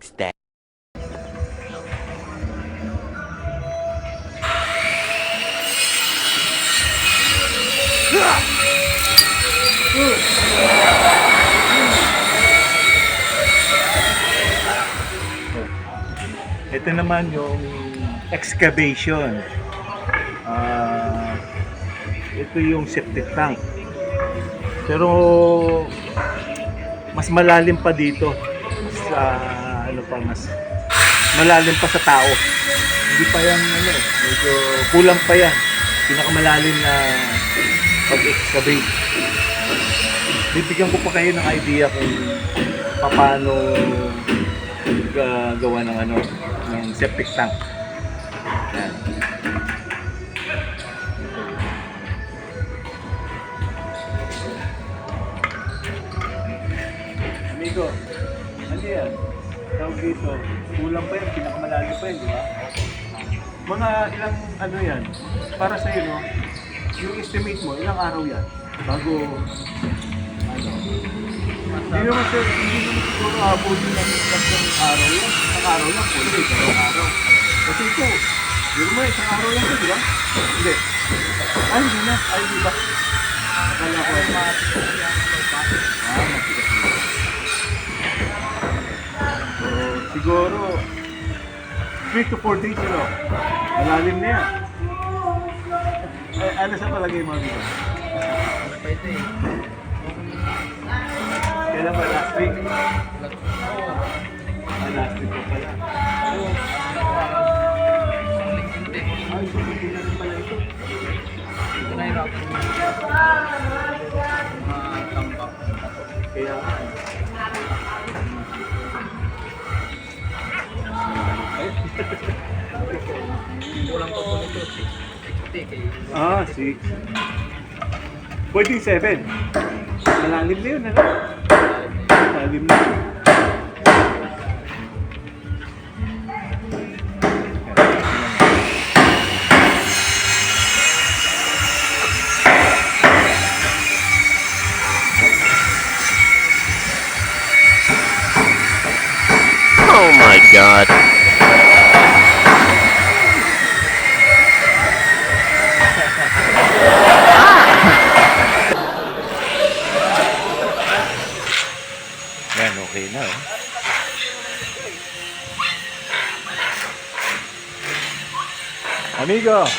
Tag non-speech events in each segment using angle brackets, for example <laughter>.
next day. Ito naman yung excavation. Ah, ito yung septic tank. Pero mas malalim pa dito. Sa ano pa mas malalim pa sa tao. Hindi pa yan ano eh, medyo kulang pa yan. Pinakamalalim na pag-excavate. Bibigyan ko pa kayo ng idea kung paano gawa ng ano ng septic tank. Tawag dito, kulang pa yan, pinakamalalim pa yan, di ba? Mga ilang ano yan, para sa iyo, no? yung estimate mo, ilang araw yan? Bago, ano, hindi naman sir, hindi naman siguro abutin ng tatlong araw yan. Isang araw lang, pwede, dalawang araw. Kasi ito, hindi naman isang araw lang ito, di ba? Hindi. Ay, hindi na. Ay, di ba? Akala ko ay Ah, matigas na. So, siguro, 3 to 4 days, ano? Malalim na yan. Eh, ano sa palagay mo, di ba? Kailan ba last week? Ah, last week ko pala. Ay, sumunod na rin pala ito. Kaya nga. Ah, six. Pwede seven. Malalim na yun, ano? Malalim na yun. Amigo! <laughs>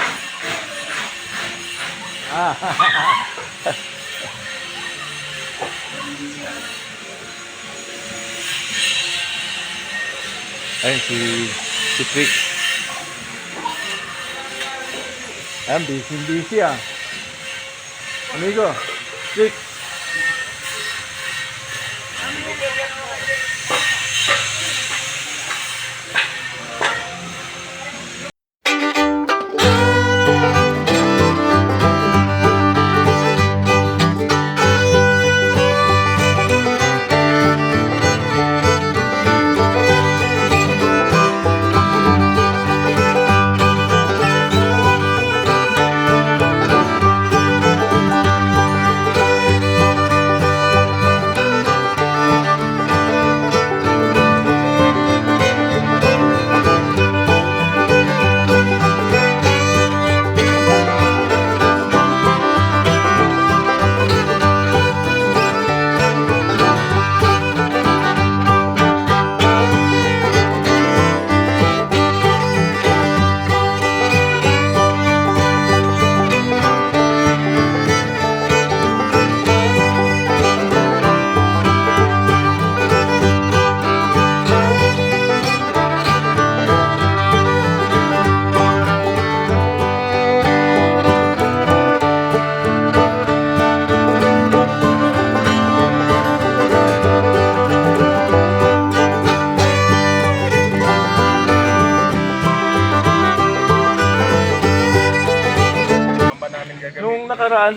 Ah, Ayun, si, si Trick. Ayan, busy busy ah. Amigo, Trick. Nakaraan,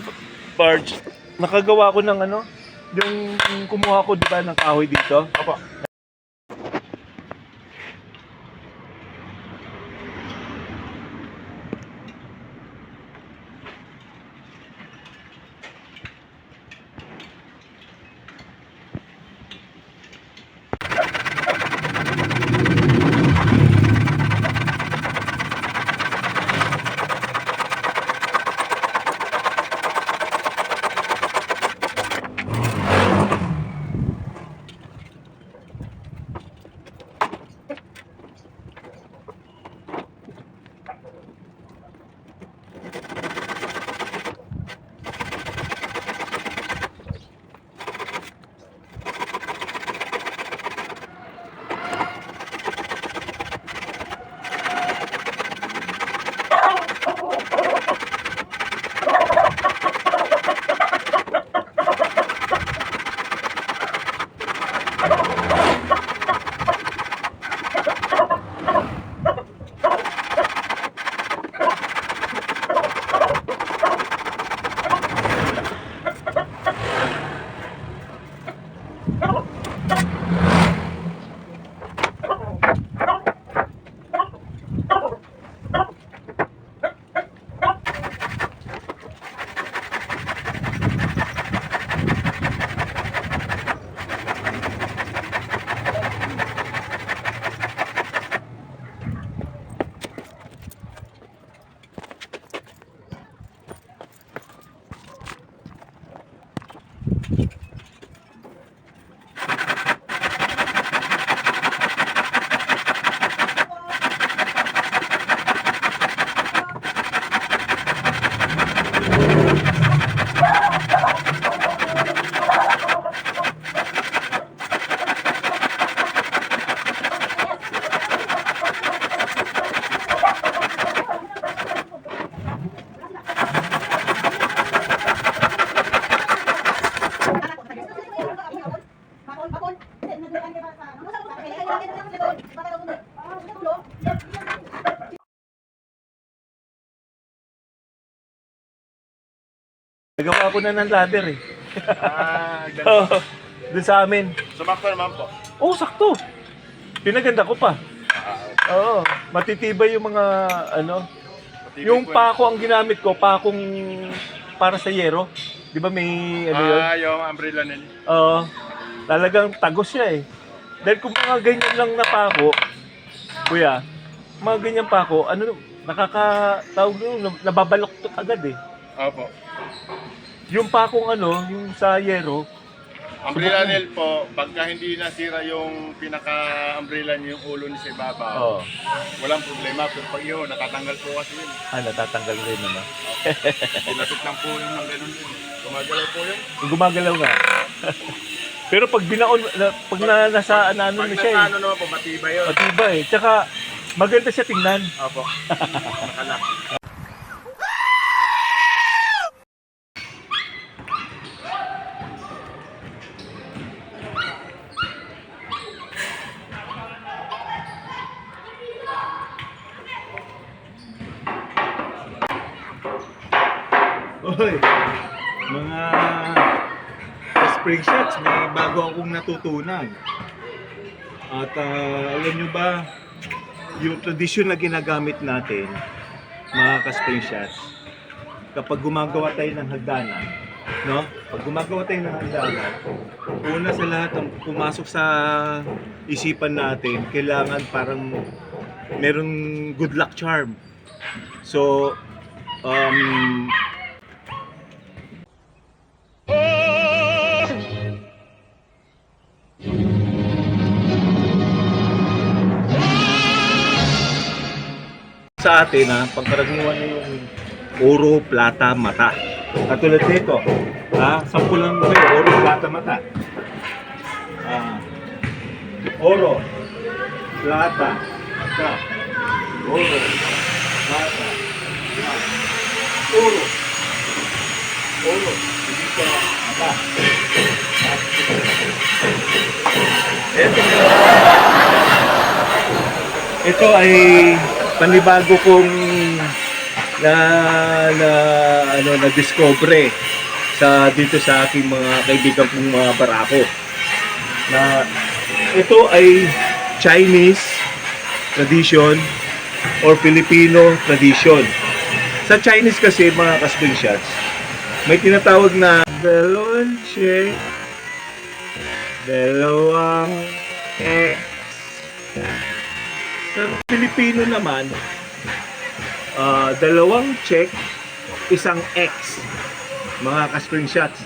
Barge, nakagawa ko ng ano, yung kumuha ko di ba ng kahoy dito? Opo. Na ng ladder eh. Ah, <laughs> ganun. Oo, Doon sa amin. Sumakto naman po. Oo, sakto. Pinaganda ko pa. Oo, matitibay yung mga ano, Matibay yung po. pako ang ginamit ko, pakong para sa yero. 'Di ba may ano yun? Ah, yung umbrella nila. Oo. talagang tagos siya eh. Dahil kung mga ganyan lang na pako, kuya, mga ganyan pako, ano, nakakatawag nyo, nababaloktot agad eh. Opo. Yung pakong ano, yung sa yero, Umbrella nail po, pagka hindi nasira yung pinaka-umbrella niyo, yung ulo niya sa ibabaw, oh, walang problema. Pero pag yun, natatanggal po kasi yun. ah, natatanggal rin ano. <laughs> Pinapit lang po yun ng ganun yun. Gumagalaw po yun. <laughs> Gumagalaw nga. <laughs> Pero pag binaon, na, pag na, nasa ano, ano Pag na siya nasa eh, ano naman po, matibay yun. matiba eh. Tsaka maganda siya tingnan. Opo. Nakalak. Oy, mga spring shots, may bago akong natutunan. At ah, alam nyo ba, yung tradisyon na ginagamit natin, mga ka-spring shots, kapag gumagawa tayo ng hagdanan, no? Pag gumagawa tayo ng hagdanan, una sa lahat ang pumasok sa isipan natin, kailangan parang meron good luck charm. So, um, sa atin ha, pangkaraniwan na yung oro, plata, mata. Katulad nito, ha, sampu lang kayo, oro, plata, mata. Ah, oro, plata, mata. Oro, plata, mata. Oro, oro, dito, mata. Ito, ito ay panibago kong na na ano na discover sa dito sa aking mga kaibigan kong mga barako na ito ay Chinese tradition or Filipino tradition. Sa Chinese kasi mga ka-spring shots, may tinatawag na dalawang check, dalawang X. Sa Pilipino naman, ah, dalawang check, isang X. Mga ka-spring shots.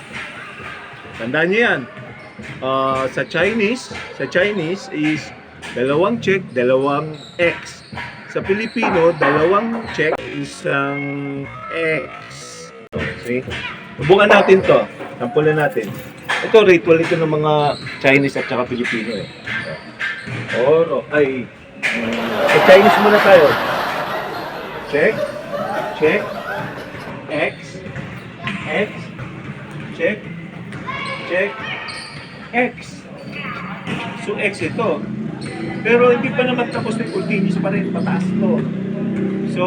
Tandaan niyo yan. Ah, sa Chinese, sa Chinese is dalawang check, dalawang X. Sa Pilipino, dalawang check, isang X. Okay? Subukan natin to. Sampulan natin. Ito, ritual ito ng mga Chinese at saka Pilipino eh. Oro. Ay, sa Chinese muna tayo. Check. Check. X. X. Check. Check. X. So, X ito. Pero hindi pa naman tapos na continuous pa rin. Pataas to. So,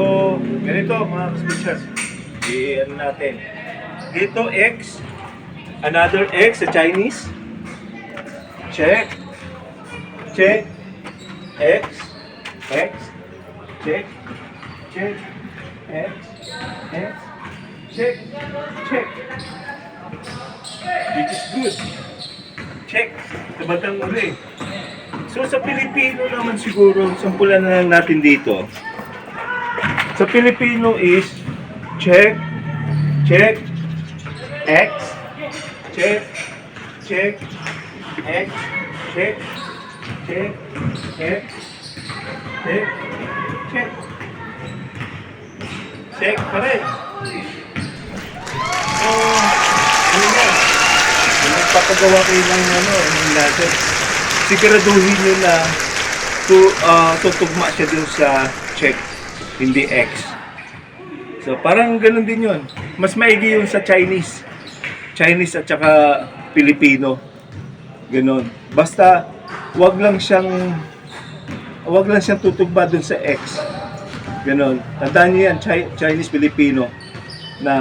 ganito mga speakers. I-ano natin. Dito, X. Another X sa Chinese. Check. Check. X, X, check, check, X, X, check, check. Which is good. Check. Sa batang uli. So sa Pilipino naman siguro, sampulan na lang natin dito. Sa Pilipino is check, check, X, check, check, X, check, check, check, check, check. Check pa rin. So, ano na, kung nagpapagawa ano, ng ladder, siguraduhin nyo na to, uh, tutugma siya dun sa check, hindi X. So, parang ganun din yun. Mas maigi yung sa Chinese. Chinese at saka Filipino. Ganun. Basta wag lang siyang wag lang siyang tutugma dun sa X. Ganon. Tandaan niyo yan, Chi- Chinese-Filipino na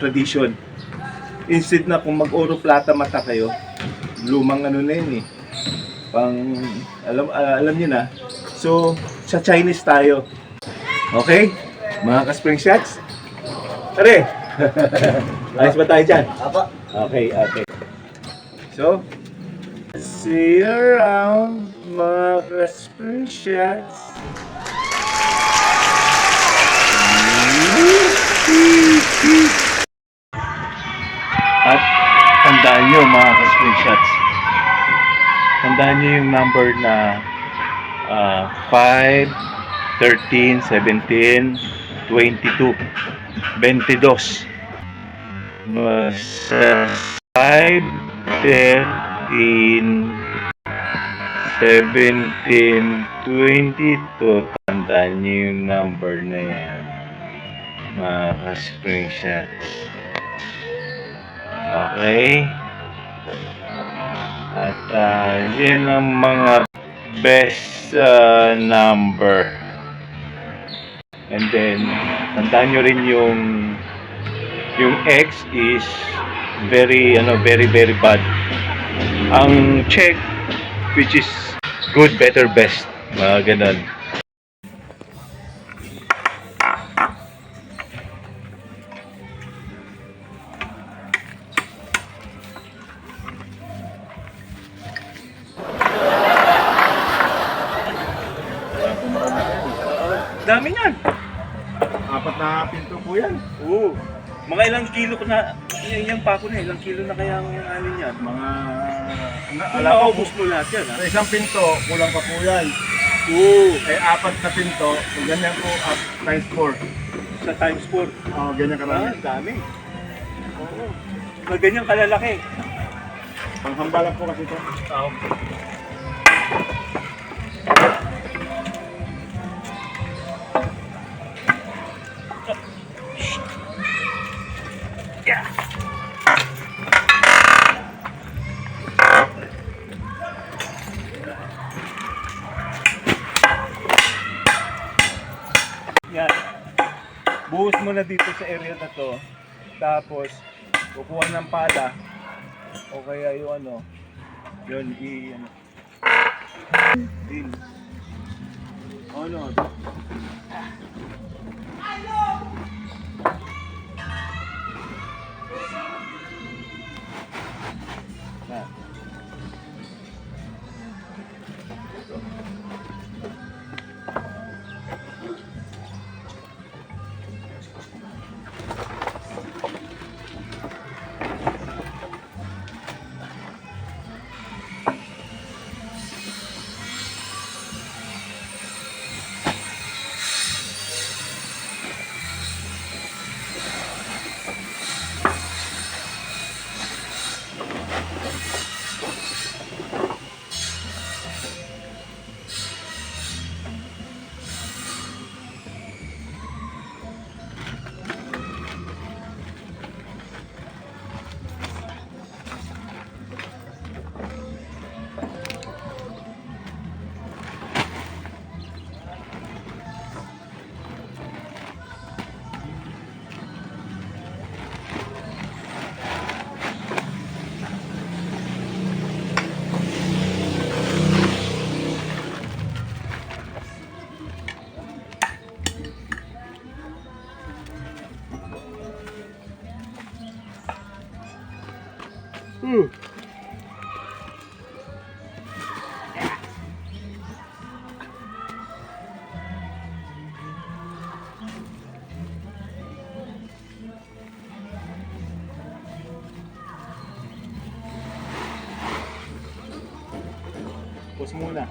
tradition. Instead na kung mag-oro plata mata kayo, lumang ano na yun eh. Pang, alam, ah, alam niyo na. So, sa Chinese tayo. Okay? Mga ka-spring shots? Tare! <laughs> Ayos ba tayo dyan? Apa? Okay, okay. So, see you around mga shots. At tandaan nyo mga ka-screenshots. Tandaan nyo yung number na ah, 5, 13, 17, 22, 22. Mas 5, 13, 17, 22. Tandaan nyo yung number na yan. Mga ka-screenshots. Okay? At ah, yun ang mga best ah, number. And then, tandaan nyo rin yung yung X is very, ano, very, very bad. Ang check, which is good, better, best. Mga ganun. Dami niyan. Apat na pinto po yan. Oo. Mga ilang kilo ko na, yung, yung pako na, ilang kilo na kaya ang ano niyan. Mga... Na, ubus mo lahat yan, ha? Sa isang pinto, kulang pa po yan. Oo. Eh, apat na pinto, so ganyan po at times 4. Sa times 4. Oh, ganyan Ah, karami. ang dami. Oo. Na ganyan kalalaki. Panghambalan po kasi ito. Oo. Yan. Sa area na to. Tapos, kukuha ng pala. O kaya yung ano, yun, i, ano. Din. Ano? Na. Muna.